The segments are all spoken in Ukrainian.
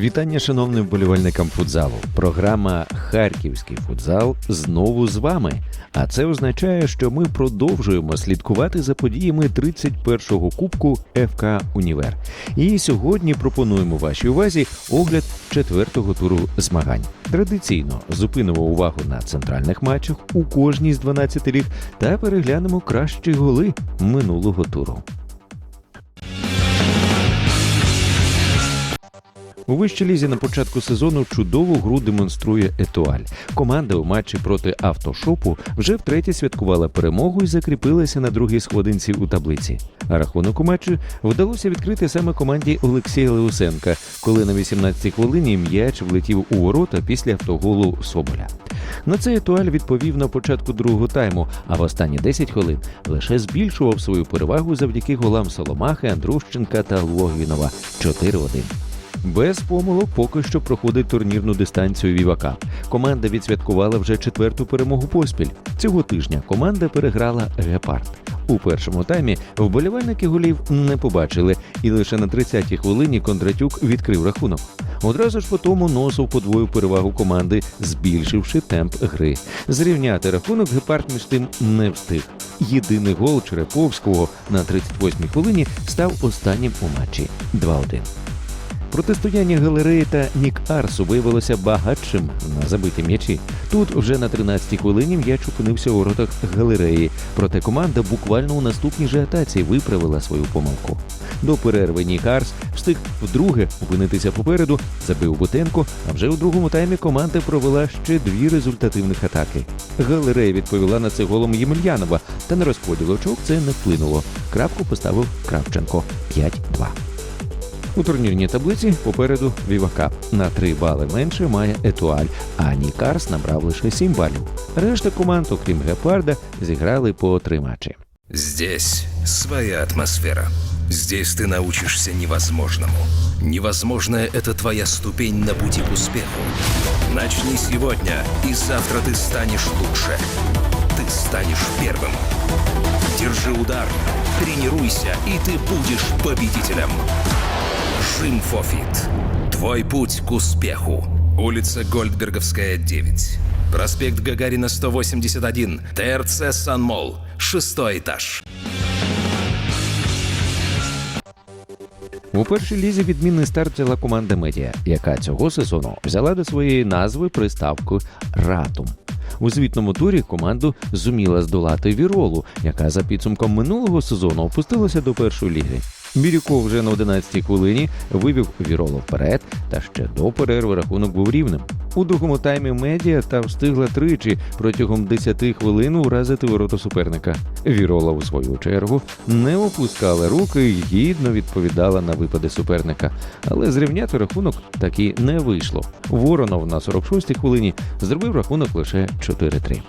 Вітання шановним вболівальникам футзалу. Програма Харківський футзал знову з вами. А це означає, що ми продовжуємо слідкувати за подіями 31-го кубку ФК Універ. І сьогодні пропонуємо вашій увазі огляд четвертого туру змагань. Традиційно зупинимо увагу на центральних матчах у кожній з 12 ліг та переглянемо кращі голи минулого туру. У вищій лізі на початку сезону чудову гру демонструє Етуаль. Команда у матчі проти автошопу вже втретє святкувала перемогу і закріпилася на другій сходинці у таблиці. А рахунок у матчі вдалося відкрити саме команді Олексія Леусенка, коли на 18-й хвилині м'яч влетів у ворота після автоголу Соболя. На це Етуаль відповів на початку другого тайму, а в останні 10 хвилин лише збільшував свою перевагу завдяки голам Соломахи, Андрущенка та Логвінова 4-1. Без помилок поки що проходить турнірну дистанцію Вівака. Команда відсвяткувала вже четверту перемогу поспіль. Цього тижня команда переграла гепард. У першому таймі вболівальники голів не побачили, і лише на 30-й хвилині Кондратюк відкрив рахунок. Одразу ж по тому носов подвоїв перевагу команди, збільшивши темп гри. Зрівняти рахунок гепард між тим не встиг. Єдиний гол Череповського на 38-й хвилині став останнім у матчі 2-1. Протистояння галереї та Нік Арсу виявилося багатшим на забиті м'ячі. Тут вже на 13-й хвилині м'яч опинився у воротах галереї. Проте команда буквально у наступній же атаці виправила свою помилку. До перерви Нік Арс встиг вдруге опинитися попереду, забив Бутенко. А вже у другому таймі команда провела ще дві результативних атаки. Галерея відповіла на це голом Ємельянова, та на розподіл очок це не вплинуло. Крапку поставив Кравченко 5-2. У турнірній таблиці попереду Вівака. На 3 бали менше має Етуаль, а Нікарс набрав лише 7 балів. Решта команд, окрім Гепарда, зіграли по три матчі. Здесь своя атмосфера. Здесь ты научишься невозможному. Невозможное – это твоя ступень на пути к успеху. Начни сегодня, и завтра ты станешь лучше. Ты станешь первым. Держи удар, тренируйся, и ты будешь победителем. Жимфофит. Твой путь к успеху. Улица Гольдберговская, 9. Проспект Гагарина, 181. ТРЦ «Санмол». Шестой этаж. У першій лізі відмінний старт взяла команда Медіа, яка цього сезону взяла до своєї назви приставку Ратум. У звітному турі команду зуміла здолати Віролу, яка за підсумком минулого сезону опустилася до першої ліги. Бірюков вже на 11-й хвилині вивів Віролу вперед, та ще до перерви рахунок був рівним. У другому таймі медіа та встигла тричі протягом 10 хвилин уразити ворота суперника. Вірола, у свою чергу, не опускала руки і гідно відповідала на випади суперника. Але зрівняти рахунок таки не вийшло. Воронов на 46-й хвилині зробив рахунок лише 4-3.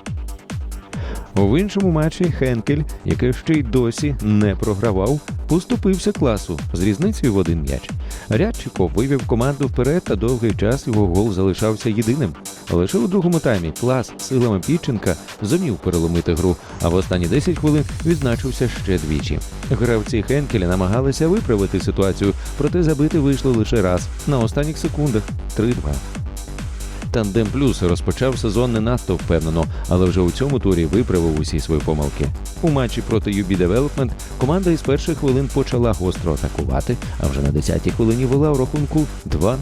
В іншому матчі Хенкель, який ще й досі не програвав, поступився класу з різницею в один м'яч. Рядчиков вивів команду вперед, та довгий час його гол залишався єдиним. Лише у другому таймі клас силами Піченка зумів переломити гру, а в останні 10 хвилин відзначився ще двічі. Гравці Хенкеля намагалися виправити ситуацію, проте забити вийшло лише раз на останніх секундах 3-2. Тандем Плюс розпочав сезон не надто впевнено, але вже у цьому турі виправив усі свої помилки. У матчі проти UB Development команда із перших хвилин почала гостро атакувати, а вже на 10-й хвилині вела у рахунку 2-0.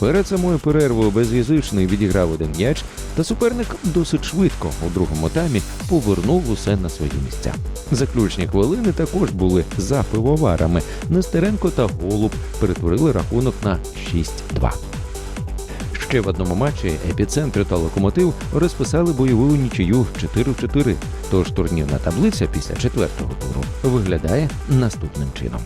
Перед самою перервою безвізичний відіграв один м'яч, та суперник досить швидко у другому таймі повернув усе на свої місця. Заключні хвилини також були за пивоварами. Нестеренко та Голуб перетворили рахунок на 6-2. Ще в одному матчі епіцентр та локомотив розписали бойову нічию 4-4. Тож турнірна таблиця після четвертого туру виглядає наступним чином.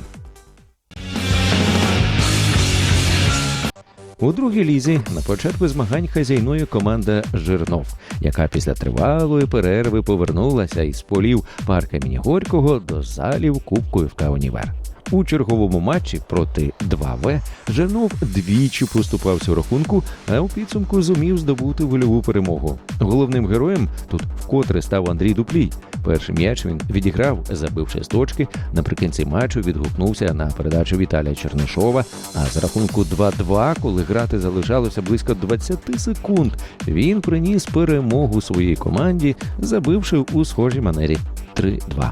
У другій лізі на початку змагань хазяйнує команда Жирнов, яка після тривалої перерви повернулася із полів парка імені Горького до залів Кубку ФК Універ. У черговому матчі проти 2В Жернов двічі поступався у рахунку, а у підсумку зумів здобути вольову перемогу. Головним героєм тут вкотре став Андрій Дуплій. Перший м'яч він відіграв, забивши з точки. Наприкінці матчу відгукнувся на передачу Віталія Чернишова. А з рахунку 2-2, коли грати залишалося близько 20 секунд, він приніс перемогу своїй команді, забивши у схожій манері 3-2.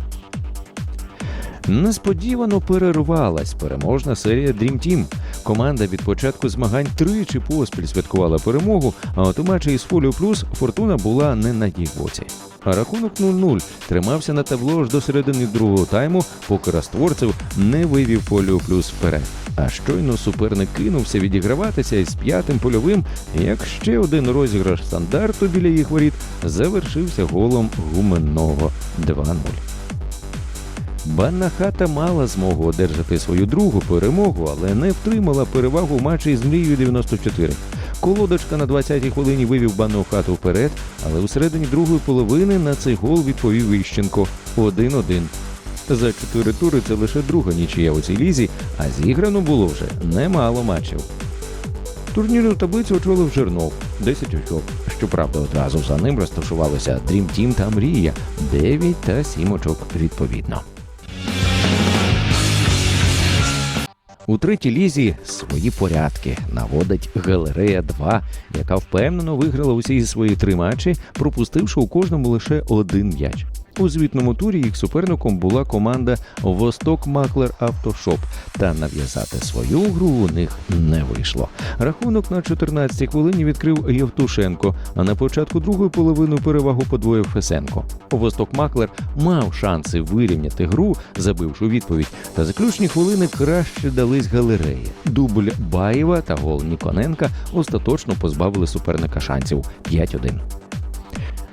Несподівано перервалась переможна серія Dream Team. Команда від початку змагань тричі поспіль святкувала перемогу, а от у матчі із Фоліо Плюс фортуна була не на їх боці. А рахунок 0-0 тримався на табло аж до середини другого тайму, поки растворцев не вивів Фоліо Плюс вперед. А щойно суперник кинувся відіграватися із п'ятим польовим, як ще один розіграш стандарту біля їх воріт завершився голом гуменного 2-0. Банна хата мала змогу одержати свою другу перемогу, але не втримала перевагу в матчі з мрією 94. Колодочка на 20-й хвилині вивів банну хату вперед, але у середині другої половини на цей гол відповів Іщенко 1-1. За чотири тури це лише друга нічия у цій лізі, а зіграно було вже немало матчів. Турнірну таблицю очолив Жернов 10 очок. Щоправда, одразу за ним розташувалися Team та Мрія 9 та 7 очок відповідно. У третій лізі свої порядки наводить Галерея 2, яка впевнено виграла усі свої три матчі, пропустивши у кожному лише один м'яч. У звітному турі їх суперником була команда Восток Маклер Автошоп, та нав'язати свою гру у них не вийшло. Рахунок на 14-й хвилині відкрив Євтушенко, а на початку другої половини перевагу подвоїв Фесенко. Восток Маклер мав шанси вирівняти гру, забивши відповідь, та заключні хвилини краще дались галереї. Дубль Баєва та гол Ніконенка остаточно позбавили суперника шансів 5-1.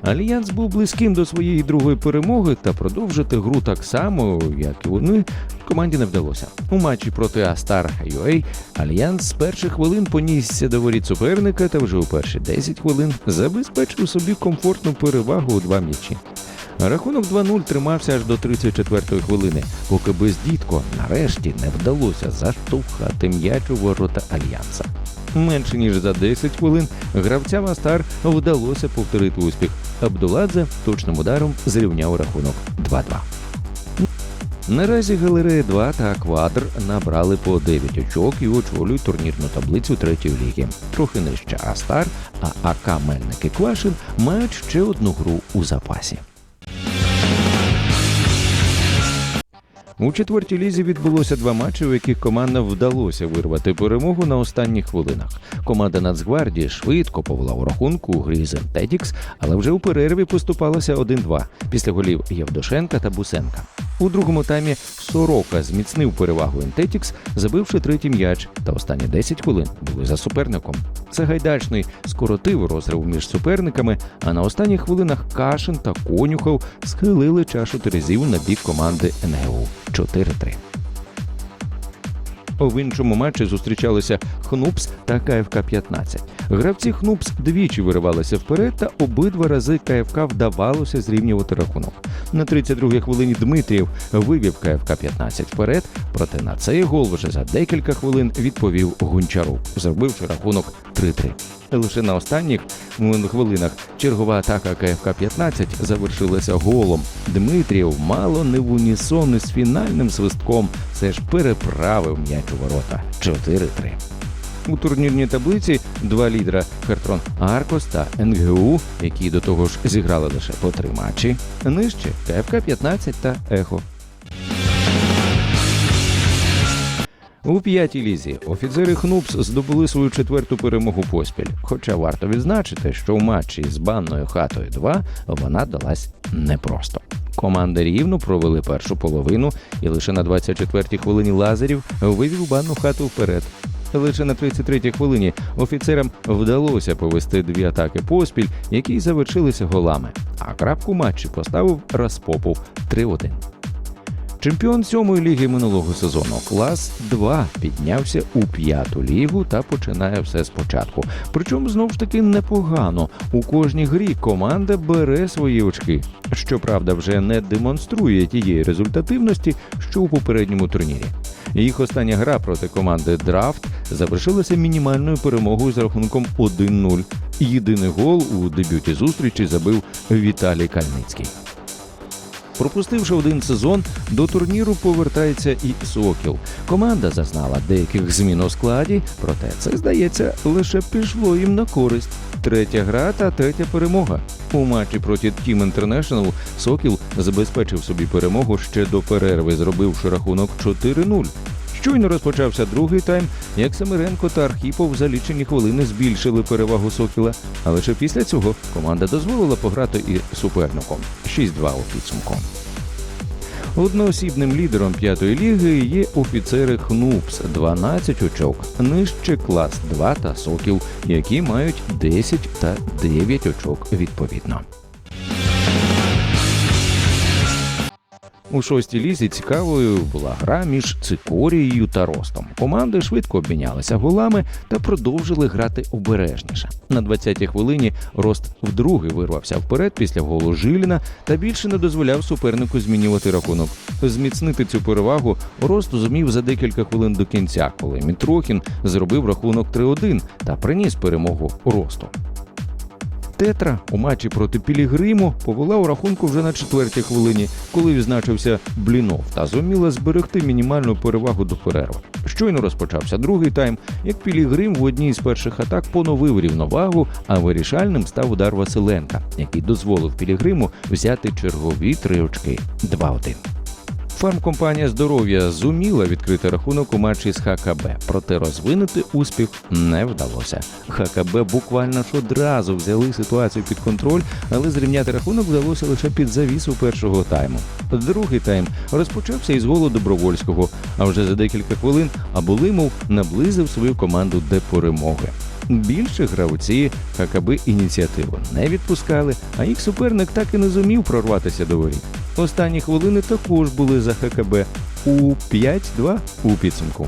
Альянс був близьким до своєї другої перемоги та продовжити гру так само, як і вони, команді не вдалося. У матчі проти Астар UA Альянс з перших хвилин понісся до воріт суперника та вже у перші 10 хвилин забезпечив собі комфортну перевагу у два м'ячі. Рахунок 2-0 тримався аж до 34-ї хвилини, поки бездітко нарешті не вдалося заштовхати м'яч у ворота Альянса. Менше ніж за 10 хвилин гравцям Астар вдалося повторити успіх. Абдуладзе точним ударом зрівняв рахунок 2-2. Наразі галерея 2 та Квадр набрали по 9 очок і очолюють турнірну таблицю третьої ліги. Трохи нижче Астар, а АК Мельник і Квашин мають ще одну гру у запасі. У четвертій лізі відбулося два матчі, у яких командам вдалося вирвати перемогу на останніх хвилинах. Команда Нацгвардії швидко повела у рахунку у грі Зентетікс, але вже у перерві поступалася 1-2 після голів Євдошенка та Бусенка. У другому таймі Сорока зміцнив перевагу Ентетікс, забивши третій м'яч, та останні 10 хвилин були за суперником. Сагайдачний скоротив розрив між суперниками, а на останніх хвилинах Кашин та Конюхов схилили чашу терезів на бік команди НГУ 4-3. В іншому матчі зустрічалися Хнупс та КФК 15. Гравці Хнупс двічі виривалися вперед, та обидва рази КФК вдавалося зрівнювати рахунок. На 32-й хвилині Дмитрієв вивів КФК 15 вперед, проте на цей гол вже за декілька хвилин відповів Гончарук, зробивши рахунок 3-3. Лише на останніх хвилинах чергова атака КФК 15 завершилася голом. Дмитрієв мало не в унісон із фінальним свистком все ж переправив м'яч у ворота 4-3. У турнірній таблиці два лідера Хертрон Аркос та НГУ, які до того ж зіграли лише по три матчі. Нижче КФК 15 та Ехо. У п'ятій лізі офіцери Хнупс здобули свою четверту перемогу поспіль. Хоча варто відзначити, що в матчі з банною хатою 2 вона далась непросто. Команди рівно провели першу половину, і лише на 24-й хвилині Лазарів вивів банну хату вперед. Лише на 33-й хвилині офіцерам вдалося повести дві атаки поспіль, які завершилися голами. А крапку матчі поставив Распопов 3-1. Чемпіон сьомої ліги минулого сезону клас 2 піднявся у п'яту лігу та починає все спочатку. Причому знову ж таки непогано. У кожній грі команда бере свої очки. Щоправда, вже не демонструє тієї результативності, що у попередньому турнірі. Їх остання гра проти команди Драфт завершилася мінімальною перемогою з рахунком 1-0. Єдиний гол у дебюті зустрічі забив Віталій Кальницький. Пропустивши один сезон, до турніру повертається і Сокіл. Команда зазнала деяких змін у складі, проте це здається лише пішло їм на користь. Третя гра та третя перемога. У матчі проти Team International Сокіл забезпечив собі перемогу ще до перерви, зробивши рахунок 4-0. Щойно розпочався другий тайм, як Семиренко та Архіпов за лічені хвилини збільшили перевагу Сокіла. А лише після цього команда дозволила пограти і суперником 6-2 у підсумку. Одноосібним лідером п'ятої ліги є офіцери ХНУПС 12 очок, нижче клас 2 та Сокіл, які мають 10 та 9 очок відповідно. У шостій лізі цікавою була гра між Цикорією та Ростом. Команди швидко обмінялися голами та продовжили грати обережніше. На 20-й хвилині Рост вдруге вирвався вперед після голу Жиліна та більше не дозволяв супернику змінювати рахунок. Зміцнити цю перевагу Рост зумів за декілька хвилин до кінця, коли Мітрохін зробив рахунок 3-1 та приніс перемогу Росту. Тетра у матчі проти Пілігриму повела у рахунку вже на четвертій хвилині, коли відзначився Блінов та зуміла зберегти мінімальну перевагу до перерви. Щойно розпочався другий тайм, як Пілігрим в одній з перших атак поновив рівновагу, а вирішальним став удар Василенка, який дозволив Пілігриму взяти чергові три очки 2-1. Фармкомпанія здоров'я зуміла відкрити рахунок у матчі з ХКБ, проте розвинути успіх не вдалося. ХКБ буквально ж одразу взяли ситуацію під контроль, але зрівняти рахунок вдалося лише під завісу першого тайму. Другий тайм розпочався із голу Добровольського, а вже за декілька хвилин Абулимов наблизив свою команду до перемоги. Більше гравці ХКБ ініціативу не відпускали, а їх суперник так і не зумів прорватися до воріт. Останні хвилини також були за ХКБ у 5-2 у підсумку.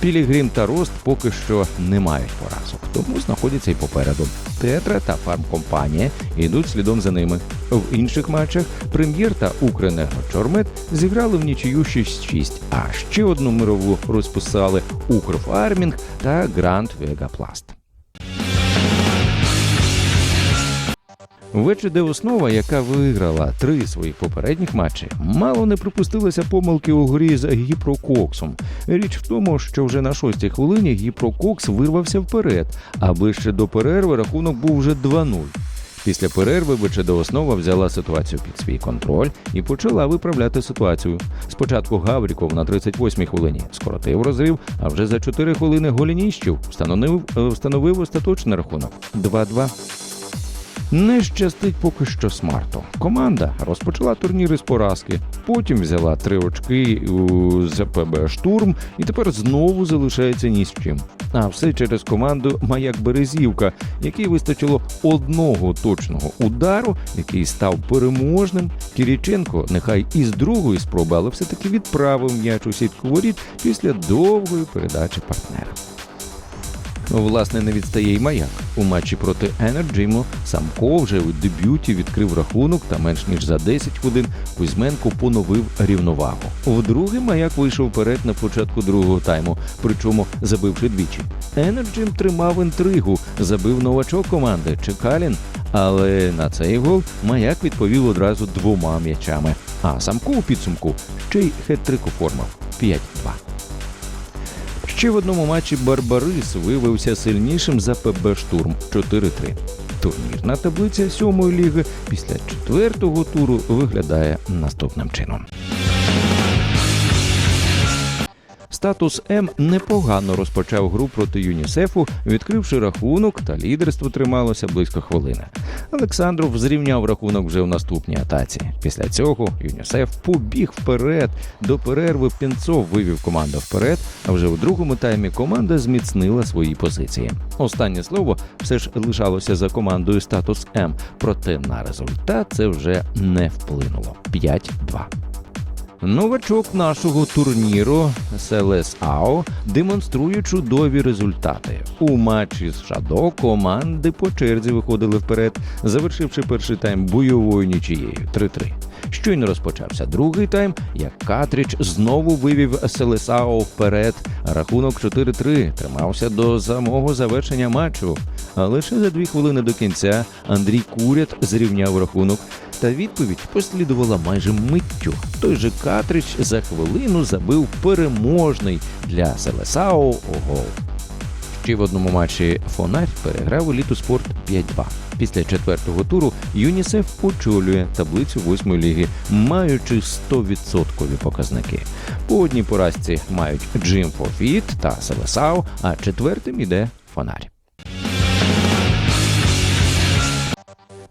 Пілігрим та Рост поки що не мають поразок, тому знаходяться й попереду. Тетра та фармкомпанія йдуть слідом за ними. В інших матчах прем'єр та Укренерго-Чормет зіграли в нічию 6-6, а ще одну мирову розписали Укрфармінг та Гранд Вегапласт. ВЧД основа, яка виграла три своїх попередніх матчі, мало не припустилася помилки у грі з Гіпрококсом. Річ в тому, що вже на шостій хвилині Гіпрококс вирвався вперед, аби ще до перерви рахунок був вже 2-0. Після перерви ВЧД основа взяла ситуацію під свій контроль і почала виправляти ситуацію. Спочатку Гавріков на 38-й хвилині скоротив розрив, а вже за 4 хвилини Голініщів встановив, е, встановив остаточний рахунок 2-2. Не щастить поки що смарту. Команда розпочала турнір із поразки, потім взяла три очки у ЗПБ Штурм і тепер знову залишається ні з чим. А все через команду Маяк Березівка, якій вистачило одного точного удару, який став переможним. Кіріченко нехай із другої спроби, але все-таки відправив м'яч у сітку воріт після довгої передачі партнера. Власне, не відстає й маяк. У матчі проти Енерджиму Самко вже у дебюті відкрив рахунок та менш ніж за 10 хвилин Кузьменко поновив рівновагу. Вдруге маяк вийшов вперед на початку другого тайму, причому забивши двічі. Енерджим тримав інтригу, забив новачок команди Чекалін, але на цей гол маяк відповів одразу двома м'ячами. А Самко у підсумку ще й хет-трик оформив 5-2. Ще в одному матчі Барбарис виявився сильнішим за ПБ Штурм 4-3. Турнірна таблиця сьомої ліги після четвертого туру виглядає наступним чином. Статус М непогано розпочав гру проти ЮНІСЕФу, відкривши рахунок та лідерство трималося близько хвилини. Олександров зрівняв рахунок вже в наступній атаці. Після цього ЮНІСЕФ побіг вперед. До перерви Пінцов вивів команду вперед. А вже у другому таймі команда зміцнила свої позиції. Останнє слово все ж лишалося за командою статус М, проте на результат це вже не вплинуло. 5-2. Новачок нашого турніру Селес Ао демонструє чудові результати. У матчі з Шадо команди по черзі виходили вперед, завершивши перший тайм бойовою нічією 3-3. Щойно розпочався другий тайм, як Катріч знову вивів Селесао вперед. Рахунок 4-3 тримався до самого завершення матчу. А лише за дві хвилини до кінця Андрій Курят зрівняв рахунок. Та відповідь послідувала майже миттю. Той же Катрич за хвилину забив переможний для Селесао гол. Ще в одному матчі Фонарь переграв еліту спорт 5-2. Після четвертого туру ЮНІСЕФ очолює таблицю восьмої ліги, маючи 100% показники. По одній поразці мають Джим Фофіт та Селесау, а четвертим іде Фонарь.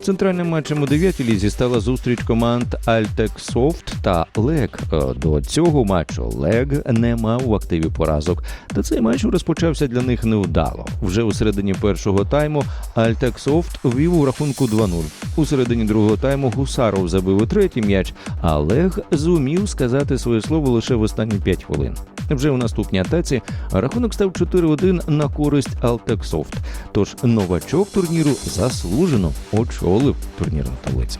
Центральним матчем у дев'ятій лізі стала зустріч команд Альтек Софт та Лег. Е, До цього матчу Лег не мав в активі поразок. Та цей матч розпочався для них невдало. Вже у середині першого тайму Альтек Софт вів у рахунку 2-0. У середині другого тайму Гусаров забив у третій м'яч, а Лег зумів сказати своє слово лише в останні 5 хвилин. Вже у наступній атаці рахунок став 4-1 на користь Алтексофт. Тож новачок турніру заслужено очолив турнірну таблицю.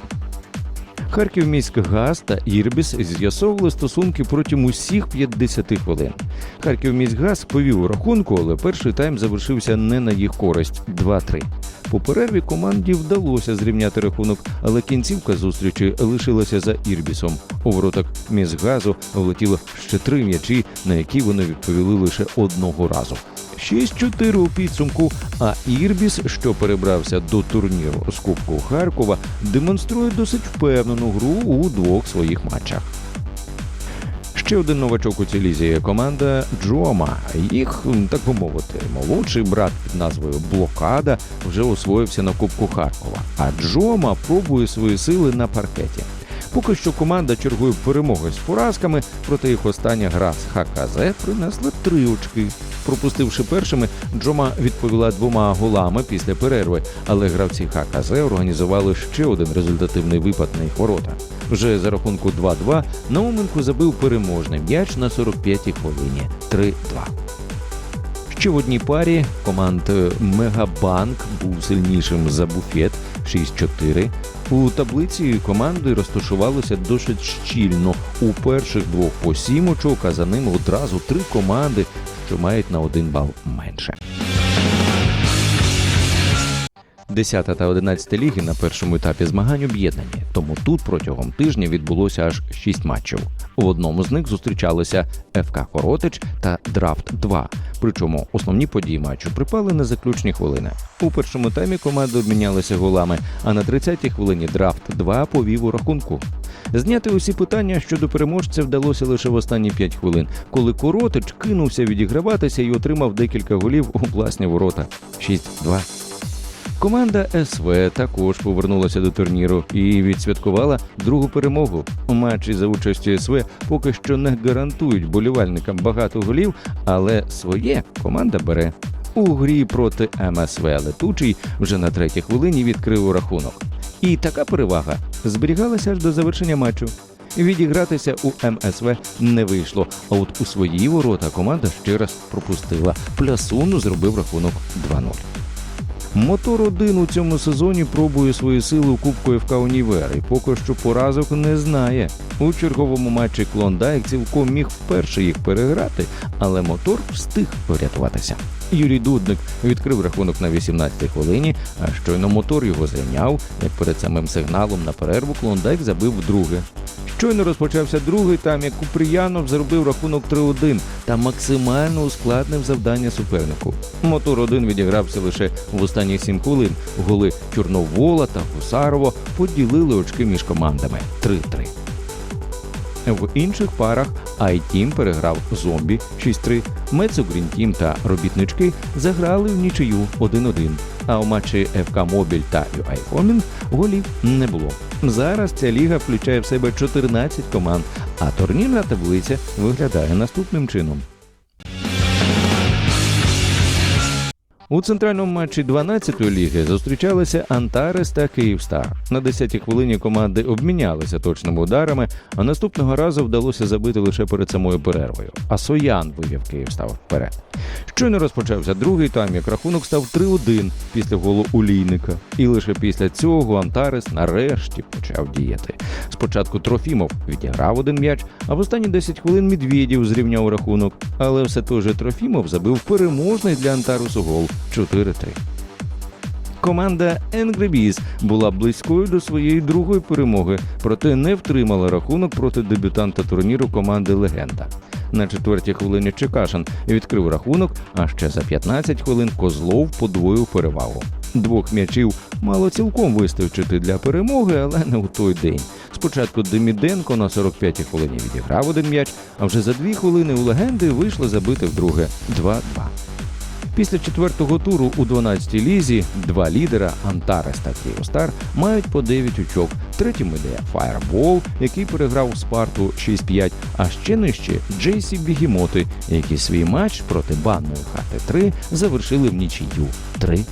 Харків міськгаз та Ірбіс з'ясовували стосунки протягом усіх 50 хвилин. Харків міськгаз повів у рахунку, але перший тайм завершився не на їх користь 2-3. По перерві команді вдалося зрівняти рахунок, але кінцівка зустрічі лишилася за Ірбісом. У воротах міськгазу влетіло ще три м'ячі, на які вони відповіли лише одного разу. 6-4 у підсумку. А Ірбіс, що перебрався до турніру з Кубку Харкова, демонструє досить впевнену гру у двох своїх матчах. Ще один новачок у цій лізі команда Джома. Їх, так би мовити, молодший брат під назвою Блокада вже освоївся на Кубку Харкова. А Джома пробує свої сили на паркеті. Поки що команда чергує перемоги з поразками, проте їх остання гра з ХКЗ принесла три очки. Пропустивши першими, Джома відповіла двома голами після перерви, але гравці ХКЗ організували ще один результативний випад на їх ворота. Вже за рахунку 2-2 Науменко забив переможний м'яч на 45-й хвилині 3-2. Ще в одній парі команд е, Мегабанк був сильнішим за буфет 6-4. У таблиці команди розташувалися досить щільно. У перших двох по сім очок, а за ним одразу три команди, що мають на один бал менше. 10 та 11 ліги на першому етапі змагань об'єднані, тому тут протягом тижня відбулося аж 6 матчів. В одному з них зустрічалися ФК Коротич та Драфт 2 Причому основні події матчу припали на заключні хвилини. У першому таймі команди обмінялися голами, а на 30-й хвилині Драфт 2 повів у рахунку. Зняти усі питання щодо переможця вдалося лише в останні 5 хвилин, коли Коротич кинувся відіграватися і отримав декілька голів у власні ворота 6-2. Команда СВ також повернулася до турніру і відсвяткувала другу перемогу. Матчі за участю СВ поки що не гарантують болівальникам багато голів, але своє команда бере. У грі проти МСВ Летучий вже на третій хвилині відкрив рахунок. І така перевага зберігалася аж до завершення матчу. Відігратися у МСВ не вийшло, а от у свої ворота команда ще раз пропустила. Плясуну зробив рахунок 2-0. Мотор 1 у цьому сезоні пробує свої сили у Кубку ФК Універ і поки що поразок не знає. У черговому матчі Клондайк цілком міг вперше їх переграти, але мотор встиг врятуватися. Юрій Дудник відкрив рахунок на 18-й хвилині, а щойно мотор його зайняв, як перед самим сигналом на перерву Клондайк забив вдруге. Щойно розпочався другий тайм, як Купріянов зробив рахунок 3-1 та максимально ускладнив завдання супернику. Мотор 1 відігрався лише в останні 7 хвилин. Голи Чорновола та Гусарова поділили очки між командами 3-3. В інших парах iTeam переграв зомбі 6-3, Мецо Грінтім та робітнички заграли в нічию 1-1. А у матчі ФК Мобіль та UI Homing голів не було. Зараз ця ліга включає в себе 14 команд, а турнірна таблиця виглядає наступним чином. У центральному матчі 12-ї ліги зустрічалися Антарес та Київстар. На 10-й хвилині команди обмінялися точними ударами, а наступного разу вдалося забити лише перед самою перервою. А Соян вивів Київстар вперед. Щойно розпочався другий тайм, як рахунок став 3-1 після голу Улійника. І лише після цього Антарес нарешті почав діяти. Спочатку Трофімов відіграв один м'яч, а в останні 10 хвилин Медведєв зрівняв рахунок. Але все той же Трофімов забив переможний для Антарусу гол 4-3. Команда Angry Bees була близькою до своєї другої перемоги, проте не втримала рахунок проти дебютанта турніру команди Легенда. На четвертій хвилині Чекашин відкрив рахунок, а ще за 15 хвилин Козлов подвоїв перевагу. Двох м'ячів мало цілком вистачити для перемоги, але не у той день. Спочатку Деміденко на 45-й хвилині відіграв один м'яч, а вже за дві хвилини у легенди вийшло забити вдруге 2-2. Після четвертого туру у 12-й лізі два лідера Антарес та Кріостар мають по 9 очок. Третім іде Фаєрбол, який переграв Спарту 6-5, а ще нижче Джейсі Бігімоти, які свій матч проти банної хати 3 завершили в нічию 3-3.